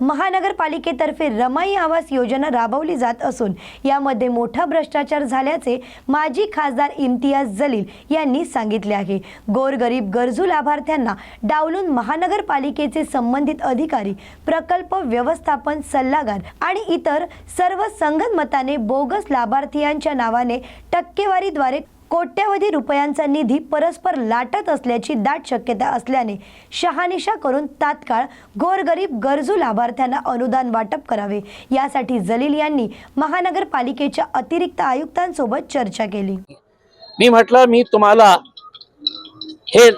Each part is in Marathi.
महानगरपालिकेतर्फे रमाई आवास योजना राबवली जात असून यामध्ये मोठा भ्रष्टाचार झाल्याचे माजी खासदार इम्तियाज जलील यांनी सांगितले आहे. गोरगरीब गरजू लाभार्थ्यांना डावलून महानगरपालिकेचे संबंधित अधिकारी प्रकल्प व्यवस्थापन सल्लागार आणि इतर सर्व संगनमताने बोगस लाभार्थीयांच्या नावाने टक्केवारीद्वारे कोट्यवधी रुपयांचा निधी परस्पर लाटत असल्याची दाट शक्यता असल्याने शहानिशा करून तात्काळ गोरगरीब गरजू लाभार्थ्यांना अनुदान वाटप करावे. यासाठी जलील यांनी महानगरपालिकेच्या अतिरिक्त आयुक्तांसोबत चर्चा केली. मी म्हटलं मी तुम्हाला हे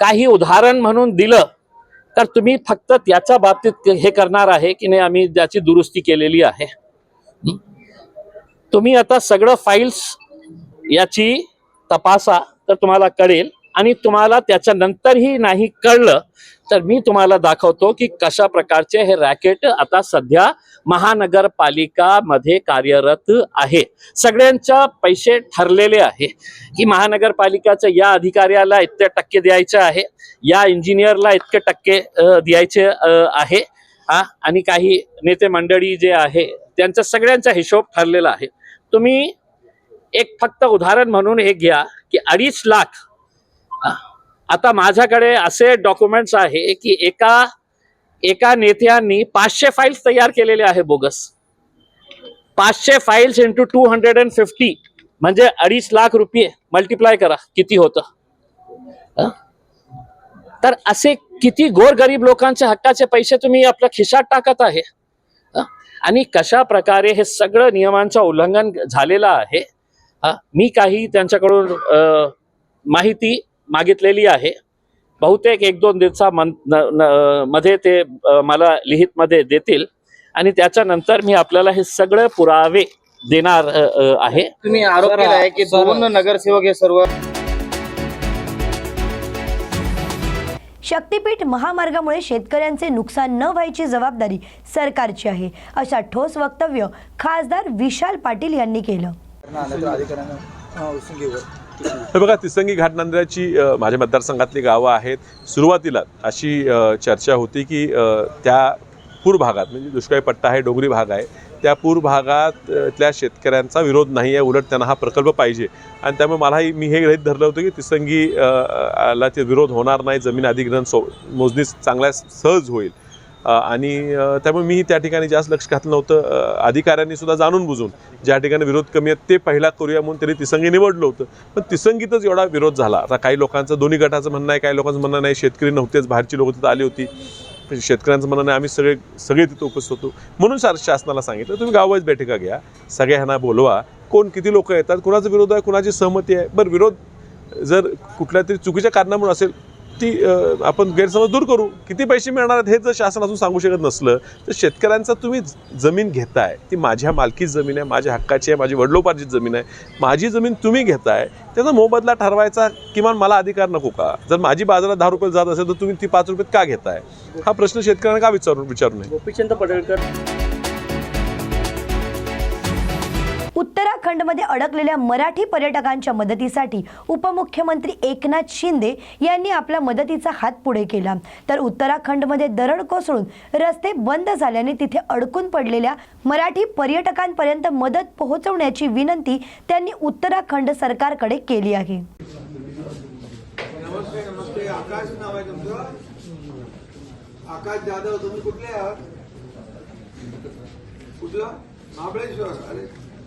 काही उदाहरण म्हणून दिलं तर तुम्ही फक्त त्याच्या बाबतीत हे करणार आहे की नाही आम्ही त्याची दुरुस्ती केलेली आहे. तुम्ही आता सगळं फाईल्स याची तपासा तर तुम्हाला कळेल आणि तुम्हाला त्याच्यानंतरही नाही कळलं तर मी तुम्हाला दाखवतो की कशा प्रकारचे हे रॅकेट आता सध्या महानगरपालिकामध्ये कार्यरत आहे. सगळ्यांच्या पैसे ठरलेले आहे की महानगरपालिकाच्या या अधिकाऱ्याला इतके टक्के द्यायचे आहे या इंजिनियरला इतके टक्के द्यायचे आहे. हा? आणि काही नेते मंडळी जे आहे त्यांचा सगळ्यांचा हिशोब ठरलेला आहे. तुम्ही एक फक्त उदाहरण म्हणून हे घ्या की अडीच लाख. आता माझ्याकडे असे डॉक्युमेंट्स आहे की एका एका नेत्यांनी पाचशे फाईल्स तयार केलेले आहे बोगस. पाचशे files into two hundred and fifty म्हणजे अडीच लाख रुपये मल्टिप्लाय करा किती होतं? तर असे किती गोरगरीब लोकांच्या हक्काचे पैसे तुम्ही आपल्या खिशात टाकत आहे? आणि कशा प्रकारे हे सगळं नियमांचं उल्लंघन झालेलं आहे? हं? मी काही त्यांच्याकडून माहिती मागितलेली आहे बहुतेक एक दोन दिवसा मध्ये ते मला लिहित मध्ये देतील आणि त्याच्यानंतर मी आपल्याला हे सगळे पुरावे देणार आहे तुम्ही आरोप केला आहे की. दोन नगरसेवक हे सर्व शक्तीपीठ महामार्गामुळे शेतकऱ्यांचे नुकसान न व्हायची जबाबदारी सरकारची आहे अशा ठोस वक्तव्य खासदार विशाल पाटील यांनी केलं हे बघा तिसंगी घाटनांद्र्याची माझ्या मतदारसंघातली गावं आहेत. सुरुवातीला अशी चर्चा होती की त्या पूर भागात म्हणजे दुष्काळी पट्टा आहे डोंगरी भाग आहे त्या पूर भागातल्या शेतकऱ्यांचा विरोध नाही आहे उलट त्यांना हा प्रकल्प पाहिजे. आणि त्यामुळे मलाही मी हे गृहित धरलं होतं की तिसंगी ला ते विरोध होणार नाही जमीन अधिग्रहण सो मोजणी चांगल्या सहज होईल. आणि त्यामुळे मी त्या ठिकाणी जास्त लक्ष घातलं नव्हतं. अधिकाऱ्यांनी सुद्धा जाणून बुजून ज्या ठिकाणी विरोध कमी आहेत ते पहिला करूया म्हणून त्यांनी तिसंगी निवडलं होतं. पण तिसंगीतच एवढा विरोध झाला. आता काही लोकांचं दोन्ही गटाचं म्हणणं आहे काही लोकांचं म्हणणं नाही. शेतकरी नव्हतेच बाहेरची लोक तिथं आली होती. पण शेतकऱ्यांचं म्हणणं नाही आम्ही सगळे सगळे तिथं उपस्थित होतो. म्हणून शास शासनाला सांगितलं तुम्ही गाववाईज बैठका घ्या. सगळ्यांना बोलवा. कोण किती लोक येतात कुणाचा विरोध आहे कुणाची सहमती आहे? बरं विरोध जर कुठल्या तरी चुकीच्या कारणामुळे असेल ती आपण गैरसमज दूर करू. किती पैसे मिळणार आहेत हे जर शासन अजून सांगू शकत नसलं तर शेतकऱ्यांचा तुम्ही जमीन घेताय. ती माझ्या मालकीच जमीन आहे माझ्या हक्काची आहे माझी वडिलोपार्जित जमीन आहे. माझी जमीन तुम्ही घेताय त्याचा मोबदला ठरवायचा किमान मला अधिकार नको का? जर माझी बाजारात दहा रुपये जात असेल तर तुम्ही ती पाच रुपयात का घेताय? हा प्रश्न शेतकऱ्यांना का विचारू विचारू नये? गोपीचंद पडळकर. उत्तराखंडमध्ये अडकलेल्या मराठी पर्यटकांच्या मदतीसाठी उपमुख्यमंत्री एकनाथ शिंदे यांनी आपल्या मदतीचा हात पुढे केला. तर उत्तराखंडमध्ये दरड कोसळून रस्ते बंद झाल्याने तिथे अडकून पडलेल्या मराठी पर्यटकांपर्यंत मदत पोहोचवण्याची विनंती त्यांनी उत्तराखंड सरकारकडे केली आहे. आकाश नाव आहे तुमचं? आकाश जाधव तुम्ही कुठले आहात? कुठला? महाबळेश्वर. अरे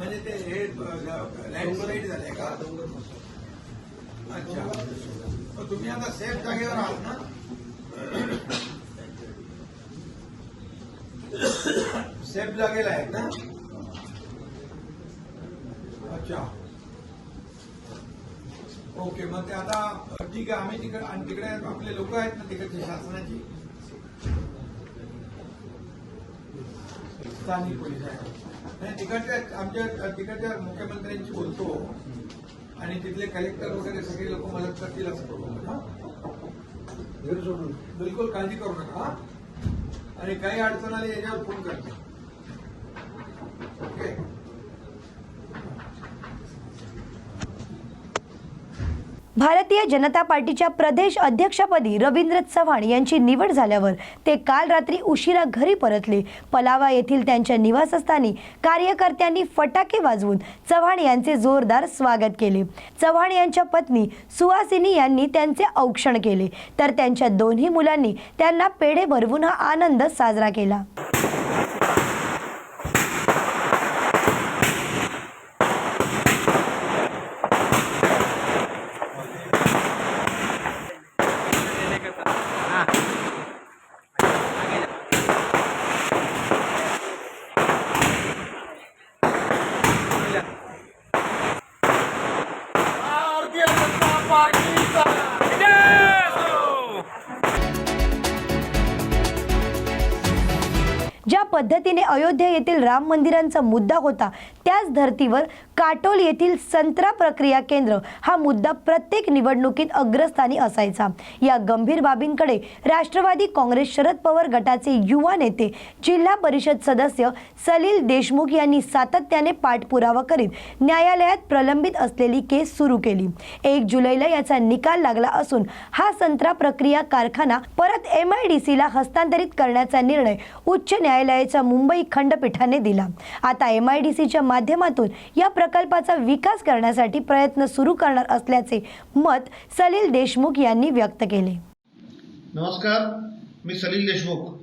म्हणजे ते हे लँडस्लाईड झाले का? अच्छा. मग तुम्ही आता सेफ जागेवर आहात ना? सेफ जागेला आहेत ना? अच्छा. ओके मग ते आता ठीक आहे आम्ही तिकडे आणि तिकडे आपले लोक आहेत ना तिकडचे शासनाची? स्थानिक पोलीस आहे. तिकडच्या आमच्या तिकडच्या मुख्यमंत्र्यांशी बोलतो. आणि तिथले कलेक्टर वगैरे सगळे लोक मदत करतील असं करू? बिलकुल काळजी करू नका हा? आणि काही अडचण आली याच्यावर फोन करतो. भारतीय जनता पार्टीच्या प्रदेश अध्यक्षपदी रवींद्र चव्हाण यांची निवड झाल्यावर ते काल रात्री उशिरा घरी परतले. पलावा येथील त्यांच्या निवासस्थानी कार्यकर्त्यांनी फटाके वाजवून चव्हाण यांचे जोरदार स्वागत केले. चव्हाण यांच्या पत्नी सुहासिनी यांनी त्यांचे औक्षण केले. तर त्यांच्या दोन्ही मुलांनी त्यांना पेढे भरवून हा आनंद साजरा केला. पद्धतीने अयोध्या येथील राम मंदिरांचा मुद्दा होता. त्याच धर्तीवर काटोल येथील संत्रा प्रक्रिया केंद्र हा मुद्दा प्रत्येक निवडणुकीत अग्रस्थानी असायचा. या गंभीर बाबींकडे राष्ट्रवादी काँग्रेस शरद पवार गटाचे युवा नेते जिल्हा परिषद सदस्य सलील देशमुख यांनी सातत्याने पाठपुरावा करीत न्यायालयात प्रलंबित असलेली केस सुरू केली. एक जुलैला याचा निकाल लागला असून हा संत्रा प्रक्रिया कारखाना परत एम आय डी सीला हस्तांतरित करण्याचा निर्णय उच्च न्यायालयाच्या मुंबई खंडपीठाने दिला. आता एम आय डी सीच्या माध्यमातून या प्रकल्पाचा विकास करण्यासाठी प्रयत्न सुरू करणार असल्याचे मत सलील देशमुख यांनी व्यक्त केले. नमस्कार मी सलील देशमुख.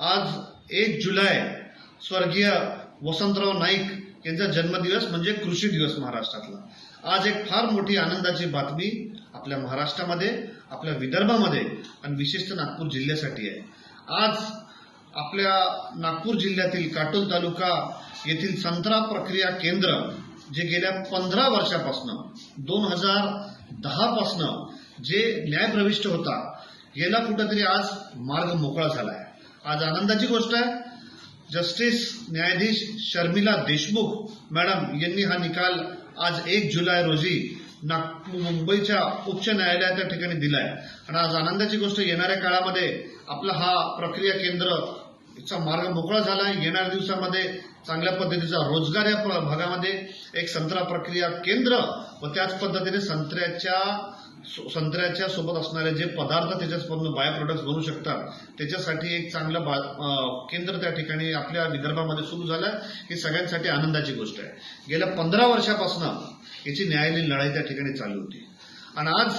आज एक जुलै स्वर्गीय वसंतराव नाईक यांचा जन्मदिवस म्हणजे कृषी दिवस महाराष्ट्रातला. आज एक फार मोठी आनंदाची बातमी आपल्या महाराष्ट्रामध्ये आपल्या विदर्भामध्ये आणि विशेषतः नागपूर जिल्ह्यासाठी आहे. आज आपल्या नागपूर जिल्ह्यातील काटोल तालुका येथील संत्रा प्रक्रिया केंद्र जे गेल्या पंधरा वर्षापासनं दोन हजार दहापासनं जे न्यायप्रविष्ट होता याला कुठंतरी आज मार्ग मोकळा झालाय. आज आनंदाची गोष्ट आहे जस्टिस न्यायाधीश शर्मिला देशमुख मॅडम यांनी हा निकाल आज एक जुलै रोजी नागपूर मुंबईच्या उच्च न्यायालयात त्या ठिकाणी दिलाय. आणि आज आनंदाची गोष्ट येणाऱ्या काळामध्ये आपला हा प्रक्रिया केंद्र चा मार्ग मोकळा झाला येणाऱ्या दिवसामध्ये चांगल्या पद्धतीचा रोजगार या प्र- भागामध्ये एक संत्रा प्रक्रिया केंद्र व त्याच पद्धतीने संत्र्याच्या सो- संत्र्याच्या सोबत असणारे जे पदार्थ त्याच्यासोबत बाय प्रोडक्ट्स बनू शकतात त्याच्यासाठी एक चांगलं बा केंद्र त्या ठिकाणी आपल्या विदर्भामध्ये सुरू झालं. ही सगळ्यांसाठी आनंदाची गोष्ट आहे. गेल्या पंधरा वर्षापासून याची न्यायालयीन लढाई त्या ठिकाणी चालू होती. आणि आज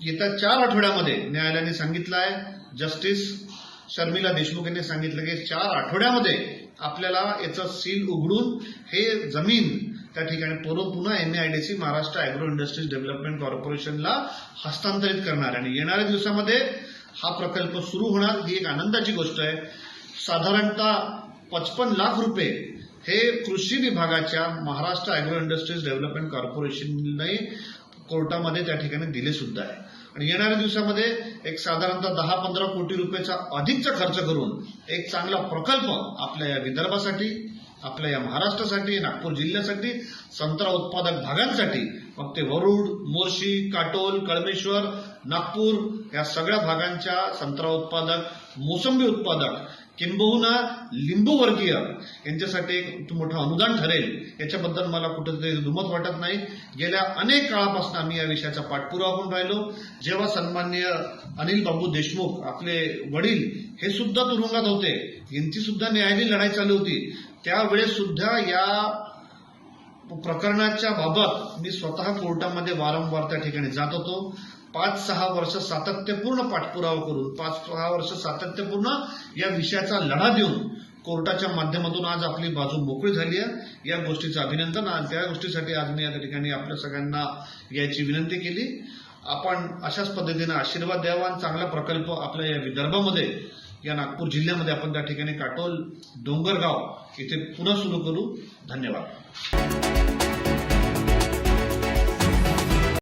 येत्या चार आठवड्यामध्ये न्यायालयाने सांगितलं आहे जस्टिस शर्मिला देशमुख यांनी सांगितलं की चार आठवड्यामध्ये आपल्याला याचं सील उघडून हे जमीन त्या ठिकाणी पुरव पुन्हा NIDC Maharashtra agro industries development कॉर्पोरेशनला हस्तांतरित करणार. आणि येणाऱ्या दिवसामध्ये हा प्रकल्प सुरू होणार ही एक आनंदाची गोष्ट आहे. साधारणतः पचपन लाख रुपये हे कृषी विभागाच्या महाराष्ट्र अॅग्रो इंडस्ट्रीज डेव्हलपमेंट कॉर्पोरेशनने कोर्टामध्ये त्या ठिकाणी दिले सुद्धा आहे. आणि येणाऱ्या दिवसामध्ये एक साधारणतः दहा पंधरा कोटी रुपयाचा अधिकचा खर्च करून एक चांगला प्रकल्प आपल्या या विदर्भासाठी आपल्या या महाराष्ट्रासाठी नागपूर जिल्ह्यासाठी संत्रा उत्पादक भागांसाठी मग ते वरुड मोर्शी काटोल कळमेश्वर नागपूर या सगळ्या भागांच्या संत्रा उत्पादक मोसंबी उत्पादक किंबहुना लिंबूवर्गीय यांच्यासाठी एक मोठं अनुदान ठरेल. याच्याबद्दल मला कुठेतरी दुमत वाटत नाही. गेल्या अनेक काळापासून आम्ही या विषयाचा पाठपुरावा होऊन राहिलो. जेव्हा सन्मान्य अनिल बाबू देशमुख आपले वडील हे सुद्धा तुरुंगात होते. यांची सुद्धा न्यायालयीन लढाई चालू होती. त्यावेळेस सुद्धा या प्रकरणाच्या बाबत मी स्वतः कोर्टामध्ये वारंवार त्या ठिकाणी जात होतो. पाच सहा वर्ष सातत्यपूर्ण पाठपुरावा करून पाच सहा वर्ष सातत्यपूर्ण या विषयाचा लढा देऊन कोर्टाच्या माध्यमातून आज आपली बाजू मोकळी झाली आहे. या गोष्टीचं अभिनंदन. आणि त्या गोष्टीसाठी आज मी या ठिकाणी आपल्या सगळ्यांना याची विनंती केली. आपण अशाच पद्धतीने आशीर्वाद द्यावा आणि चांगला प्रकल्प आपल्या या विदर्भामध्ये या नागपूर जिल्ह्यामध्ये आपण त्या ठिकाणी काटोल डोंगरगाव इथे पुन्हा सुरू करू. धन्यवाद.